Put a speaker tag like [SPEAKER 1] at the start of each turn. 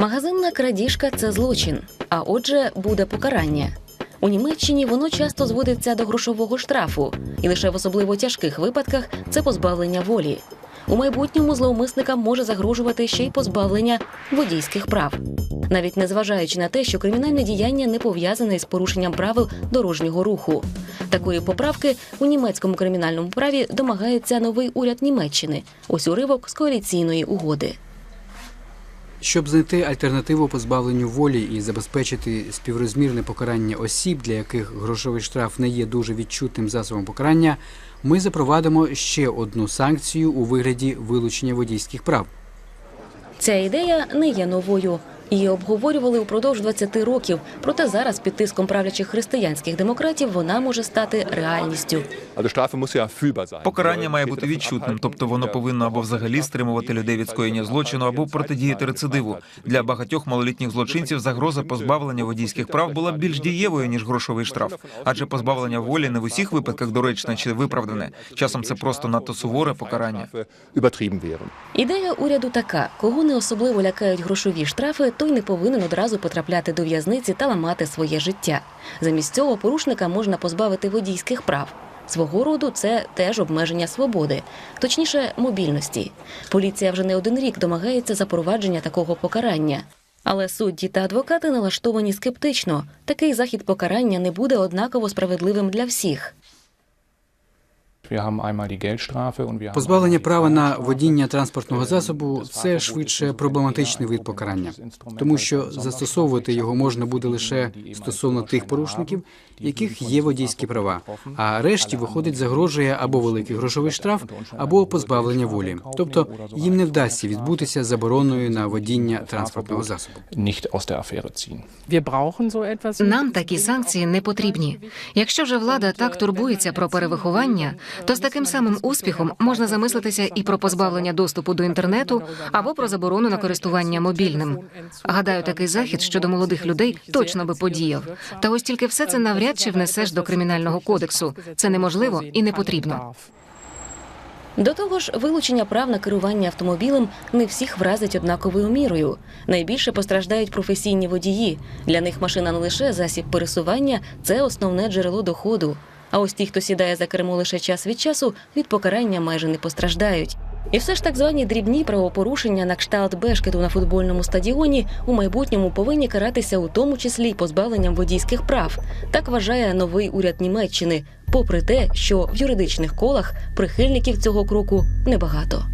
[SPEAKER 1] Магазинна крадіжка це злочин, а отже, буде покарання. У Німеччині воно часто зводиться до грошового штрафу, і лише в особливо тяжких випадках це позбавлення волі. У майбутньому зловмисникам може загрожувати ще й позбавлення водійських прав, навіть незважаючи на те, що кримінальне діяння не пов'язане з порушенням правил дорожнього руху. Такої поправки у німецькому кримінальному праві домагається новий уряд Німеччини. Ось уривок з коаліційної угоди.
[SPEAKER 2] Щоб знайти альтернативу позбавленню волі і забезпечити співрозмірне покарання осіб, для яких грошовий штраф не є дуже відчутним засобом покарання, ми запровадимо ще одну санкцію у вигляді вилучення водійських прав.
[SPEAKER 1] Ця ідея не є новою. Її обговорювали упродовж 20 років. Проте зараз під тиском правлячих християнських демократів вона може стати реальністю.
[SPEAKER 3] Покарання має бути відчутним, тобто воно повинно або взагалі стримувати людей від скоєння злочину, або протидіяти рецидиву. Для багатьох малолітніх злочинців загроза позбавлення водійських прав була більш дієвою ніж грошовий штраф, адже позбавлення волі не в усіх випадках доречне чи виправдане. Часом це просто надто суворе покарання.
[SPEAKER 1] Ідея уряду така: кого не особливо лякають грошові штрафи, той не повинен одразу потрапляти до в'язниці та ламати своє життя. Замість цього порушника можна позбавити водійських прав. Свого роду це теж обмеження свободи, точніше, мобільності. Поліція вже не один рік домагається запровадження такого покарання. Але судді та адвокати налаштовані скептично. Такий захід покарання не буде однаково справедливим для всіх.
[SPEAKER 2] Позбавлення права на водіння транспортного засобу це швидше проблематичний вид покарання, тому що застосовувати його можна буде лише стосовно тих порушників, яких є водійські права. А решті виходить загрожує або великий грошовий штраф, або позбавлення волі. Тобто їм не вдасться відбутися забороною на водіння транспортного засобу.
[SPEAKER 4] Нам такі санкції не потрібні. Якщо же влада так турбується про перевиховання, то з таким самим успіхом можна замислитися і про позбавлення доступу до інтернету або про заборону на користування мобільним. Гадаю, такий захід щодо молодих людей точно би подіяв. Та ось тільки все це навряд чи внесеш до кримінального кодексу. Це неможливо і не потрібно.
[SPEAKER 1] До того ж, вилучення прав на керування автомобілем не всіх вразить однаковою мірою. Найбільше постраждають професійні водії. Для них машина не лише засіб пересування, це основне джерело доходу. А ось ті, хто сідає за кермо лише час від часу, від покарання майже не постраждають. І все ж так звані дрібні правопорушення на кшталт бешкету на футбольному стадіоні у майбутньому повинні каратися у тому числі й позбавленням водійських прав. Так вважає новий уряд Німеччини, попри те, що в юридичних колах прихильників цього кроку небагато.